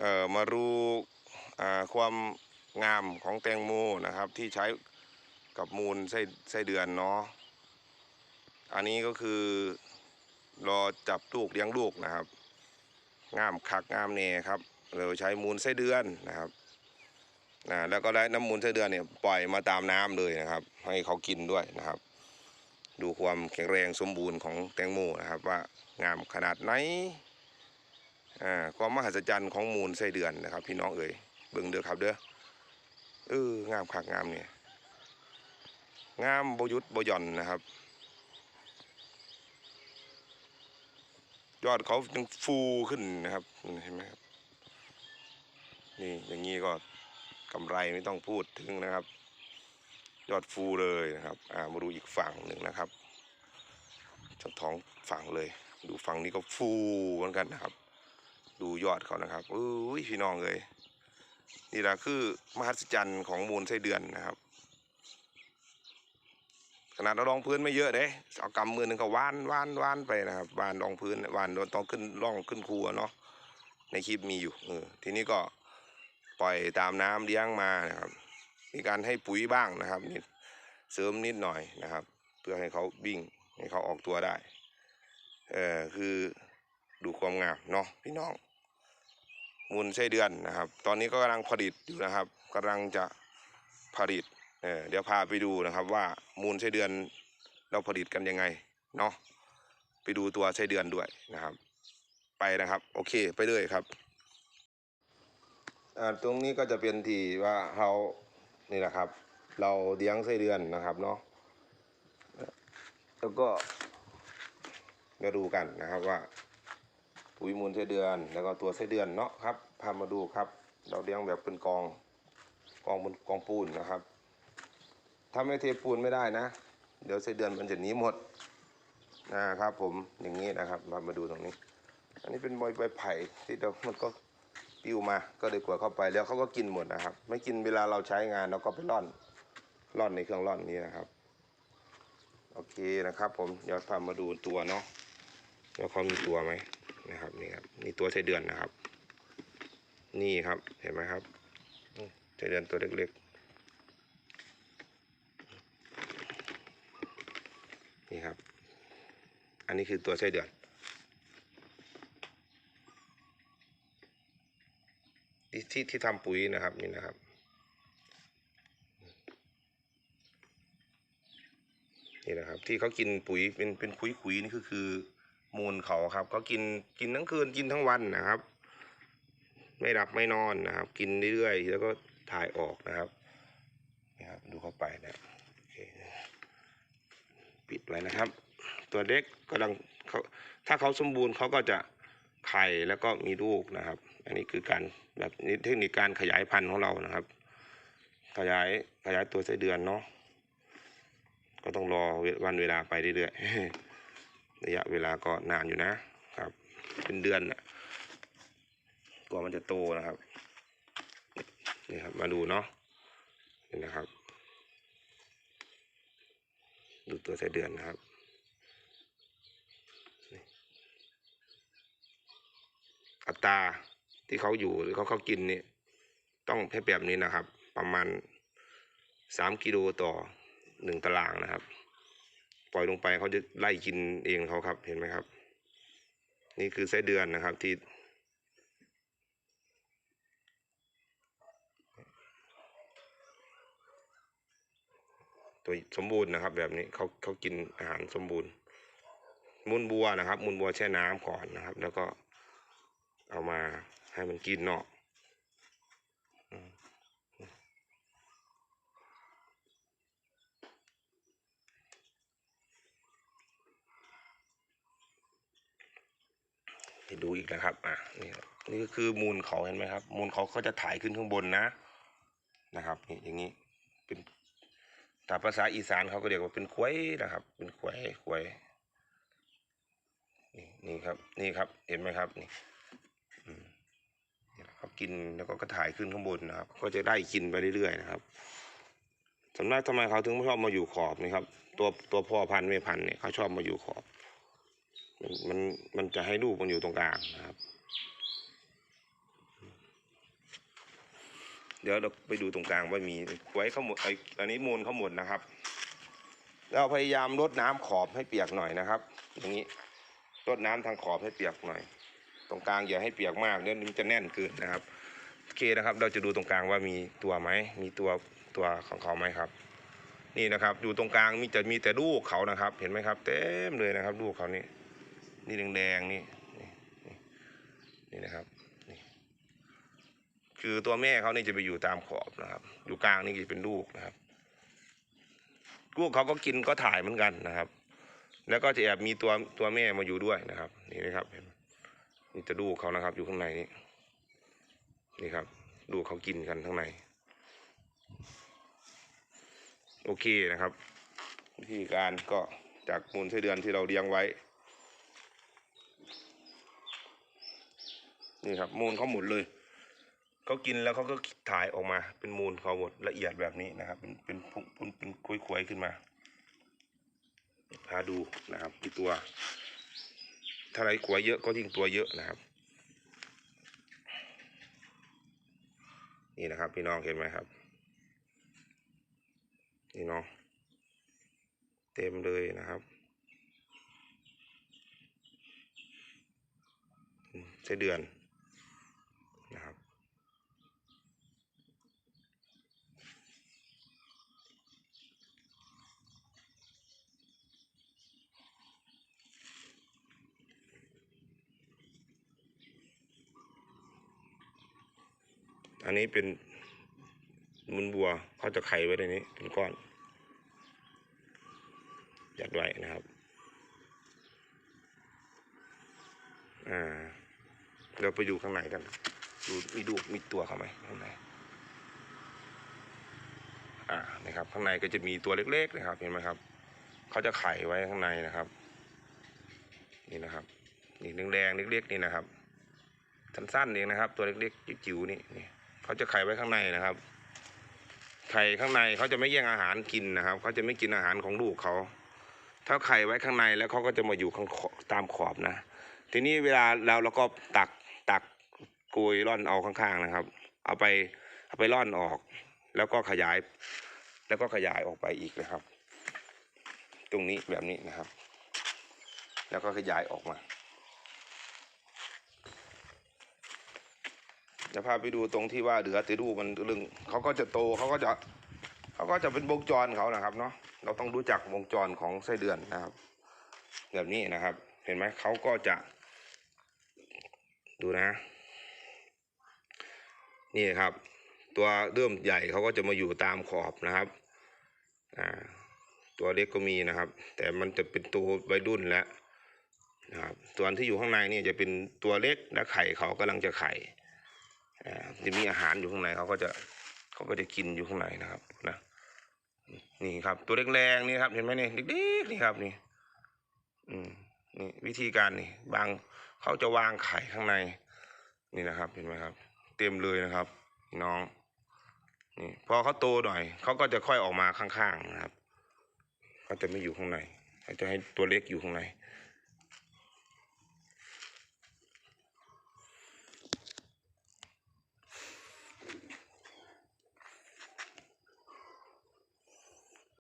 เอ่อมาดูความงามของแตงโมนะครับที่ใช้กับมูลไส้ไส้เดือนเนาะอันนี้ก็คือรอจับลูกเลี้ยงลูกนะครับ งามคักงามเน่ครับเราใช้มูลไส้เดือนนะครับนะแล้วก็ได้น้ำมูลไส้เดือนเนี่ยปล่อยมาตามน้ำเลยนะครับ ให้เขากินด้วยนะครับ ดูความแข็งแรงสมบูรณ์ของแตงโมนะครับ ว่างามขนาดไหน อ่าความมหัศจรรย์ของมูลไส้เดือนนะครับ พี่น้องเอ๋ยเบิ่งเด้อครับเด้อเอองามคักงามเนี่ยงามบยุดบย่อนนะครับ ยอดเขายังฟูขึ้นนะครับเห็นไหมครับนี่อย่างนี้ก็กำไรไม่ต้องพูดถึงนะครับ ยอดฟูเลยนะครับอ่ามาดูอีกฝั่งหนึ่งนะครับจะท้องฝั่งเลย ดูฝั่งนี้ก็ฟูเหมือนกันนะครับ ดูยอดเขานะครับอุ้ยพี่น้องเลยนี่แหละคือมหัศจรรย์ของมูลไส้เดือนนะครับ ขนาดเรารองพื้นไม่เยอะเด้เอากำมือหนึ่งก็ว่านว่านว่านไปนะครับว่านรองพื้นว่านโดนต้องขึ้นร่องขึ้นครัวเนาะในคลิปมีอยู่เออทีนี้ก็ปล่อยตามน้ำเลี้ยงมานะครับ มีการให้ปุ๋ยบ้างนะครับนิดเสริมนิดหน่อยนะครับ เพื่อให้เขาวิ่งให้เขาออกตัวได้เออคือดูความงามเนาะพี่น้อง มูลไส้เดือนนะครับ ตอนนี้ก็กำลังผลิตอยู่นะครับกำลังจะผลิตเเดี๋ยวพาไปดูนะครับว่ามูลไส้เดือนเราผลิตกันยังไงเนาะไปดูตัวไส้เดือนด้วยนะครับ ไปนะครับ โอเคไปเลยครับตรงนี้ก็จะเป็นที่ว่าเรานี่แหละครับ เราเลี้ยงไส้เดือนนะครับเนาะแล้วก็มาดูกันนะครับว่า ปุ๋ยมูลไส้เดือน แล้วก็ตัวไส้เดือนเนาะครับพามาดูครับ เราเลี้ยงแบบเป็นกองกองบนกองปูนนะครับ ถ้าไม่เทปูนไม่ได้นะ เดี๋ยวไส้เดือนมันจะหนีหมดนะครับ ผมอย่างนี้นะครับมามาดูตรงนี้ อันนี้เป็นใบใบไผ่ที่เรามันก็ปิวมาก็เลยกวดเข้าไปแล้วเขาก็กินหมดนะครับ ไม่กินเวลาเราใช้งานเราก็ไปร่อนร่อนในเครื่องร่อนนี้นะครับโอเคนะครับ ผมเดี๋ยวพามาดูตัวเนาะว่าเขามีตัวไหม นะครับนี่ครับนี่ตัวไส้เดือนนะครับ นี่ครับเห็นไหมครับไส้เดือนตัวเล็กๆ นี่ครับ อันนี้คือตัวไส้เดือน ที่ที่ที่ทำปุ๋ยนะครับนี่นะครับนี่นะครับที่เขากินปุ๋ยเป็นเป็นคุยคุยๆนี่ก็คือ มูลเขาครับเขากินกินทั้งคืนกินทั้งวันนะครับ ไม่หลับไม่นอนนะครับ กินเรื่อยๆแล้วก็ถ่ายออกนะครับนี่ครับ ดูเข้าไปนะโอเคปิดไว้นะครับ ตัวเล็กกำลังเขาถ้าเขาสมบูรณ์เขาก็จะไข่แล้วก็มีลูกนะครับ อันนี้คือการแบบนี้เทคนิคการขยายพันธุ์ของเรานะครับ ขยายขยายตัวไส้เดือนเนาะก็ต้องรอววันเวลาไปเรื่อยๆ ระยะเวลาก็นานอยู่นะครับ เป็นเดือนนะกว่ามันจะโตนะครับนี่ครับมาดูเนาะนี่นะครับ ดูตัวไส้เดือนนะครับอัตราที่เขาอยู่หรือเขาเขากินนี่ต้องให้แบบนี้นะครับ ประมาณสามกิโลต่อหนึ่งตารางนะครับ ล่อยลงไปเขาจะไล่กินเองเขาครับเห็นไหมครับ นี่คือไส้เดือนนะครับที่ตัวสมบูรณ์นะครับ แบบนี้เขาเขากินอาหารสมบูรณ์ มูลบัวนะครับ มูลบัวแช่น้ำก่อนนะครับ แล้วก็เอามาให้มันกินเนาะ ให้ดูอีกนะครับ อะนี่นี่ก็คือมูลเขาเห็นไหมครับ มูลเขาก็จะถ่ายขึ้นข้างบนนะนะครับนี่อย่างนี้เป็นถ้าภาษาอีสานเขาก็เรียกว่าเป็นควยนะครับ เป็นควยควยนี่นี่ครับ นี่ครับ เห็นไหมครับ นี่เขากินแล้วก็กระถ่ายขึ้นข้างบนนะครับ ก็จะได้กินไปเรื่อยๆนะครับสำนักทำไมเขาถึงไม่ชอบมาอยู่ขอบนี่ครับ ตัวตัวพ่อพันธุ์แม่พันธุ์เนี่ยเขาชอบมาอยู่ขอบ มันมันมันจะให้ลูกมันอยู่ตรงกลางนะครับ เดี๋ยวเราไปดูตรงกลางว่ามีไว้เขาหมดไออันนี้มูลเขาหมดนะครับ เราพยายามลดน้ำขอบให้เปียกหน่อยนะครับ อย่างนี้ลดน้ำทางขอบให้เปียกหน่อย ตรงกลางอย่าให้เปียกมากเดี๋ยวมันจะแน่นเกินนะครับโอเคนะครับ เราจะดูตรงกลางว่ามีตัวไหมมีตัวตัวของเขาไหมครับนี่นะครับอยู่ตรงกลางมีจะมีแต่ลูกเขานะครับ เห็นไหมครับ เต็มเลยนะครับ ลูกเขานี่ นี่แดงๆนี่นี่นะครับนี่คือตัวแม่เขานี่จะไปอยู่ตามขอบนะครับ อยู่กลางนี่จะเป็นลูกนะครับ ลูกเขาก็กินก็ถ่ายเหมือนกันนะครับ แล้วก็จะแอบมีตัวตัวแม่มาอยู่ด้วยนะครับ นี่นะครับนี่จะลูกเขานะครับ อยู่ข้างในนี่นี่ครับลูกเขากินกันข้างใน โอเคนะครับ วิธีการก็จากมูลไส้เดือนที่เราเลี้ยงไว้ นี่ครับ มูลเขาหมดเลยเขากินแล้วเขาก็ถ่ายออกมา เป็นมูลเขาหมดละเอียดแบบนี้นะครับ เป็นเป็นเป็นเป็นคุยขึ้นมาพาดูนะครับที่ตัว ถ้าไรขวยเยอะก็ยิ่งตัวเยอะนะครับ นี่นะครับ พี่น้องเห็นไหมครับนี่เนาะเต็มเลยนะครับไส้เดือน อันนี้เป็นมุนบัวเขาจะไข่ไว้ในนี้เป็นก้อนยัดไว้นะครับ อ่าเราไปดูข้างในกัน ดูมีดูมีตัวเขาไหมข้างในอ่านะครับ ข้างในก็จะมีตัวเล็กๆนะครับ เห็นไหมครับเขาจะไข่ไว้ข้างในนะครับ นี่นะครับนี่แดงๆเล็กๆนี่นะครับสั้นๆเองนะครับ ตัวเล็กๆจิ๋วๆนี่นี่ เขาจะไข่ไว้ข้างในนะครับ ไข่ข้างในเขาจะไม่แย่งอาหารกินนะครับเขาจะไม่กินอาหารของลูกเขาถ้าไข่ไว้ข้างในแล้วเขาก็จะมาอยู่ข้างตามขอบนะ ทีนี้เวลาเราเราก็ตักตักกุยร่อนเอาข้างๆนะครับ เอาไปเอาไปร่อนออก แล้วก็ขยาย แล้วก็ขยายออกไปอีกนะครับ ตรงนี้แบบนี้นะครับ แล้วก็ขยายออกมา จะพาไปดูตรงที่ว่าเหลือแต่ลูกมันลึงเขาก็จะโตเขาก็จะเขาก็จะเป็นวงจรเขานะครับเนาะเราต้องรู้จักวงจรของไส้เดือนนะครับ แบบนี้นะครับ เห็นไหมเขาก็จะ ดูนะ นี่ครับ ตัวเริ่มใหญ่เขาก็จะมาอยู่ตามขอบนะครับอ่าตัวเล็กก็มีนะครับ แต่มันจะเป็นตัววัยรุ่นแล้วนะครับส่วนที่อยู่ข้างในนี่จะเป็นตัวเล็กและไข่เขากำลังจะไข่ จะมีอาหารอยู่ข้างในเขาก็จะเขาก็จะกินอยู่ข้างในนะครับนะนี่ครับ ตัวแรงๆนี่ครับ เห็นไหมนี่เด็กๆนี่ครับนี่ อืมนี่วิธีการนี่ บางเขาจะวางไข่ข้างใน นี่นะครับ เห็นไหมครับ เต็มเลยนะครับน้องนี่พอเขาโตหน่อยเขาก็จะค่อยออกมาข้างๆนะครับเขาจะไม่อยู่ข้างในเขาจะให้ตัวเล็กอยู่ข้างใน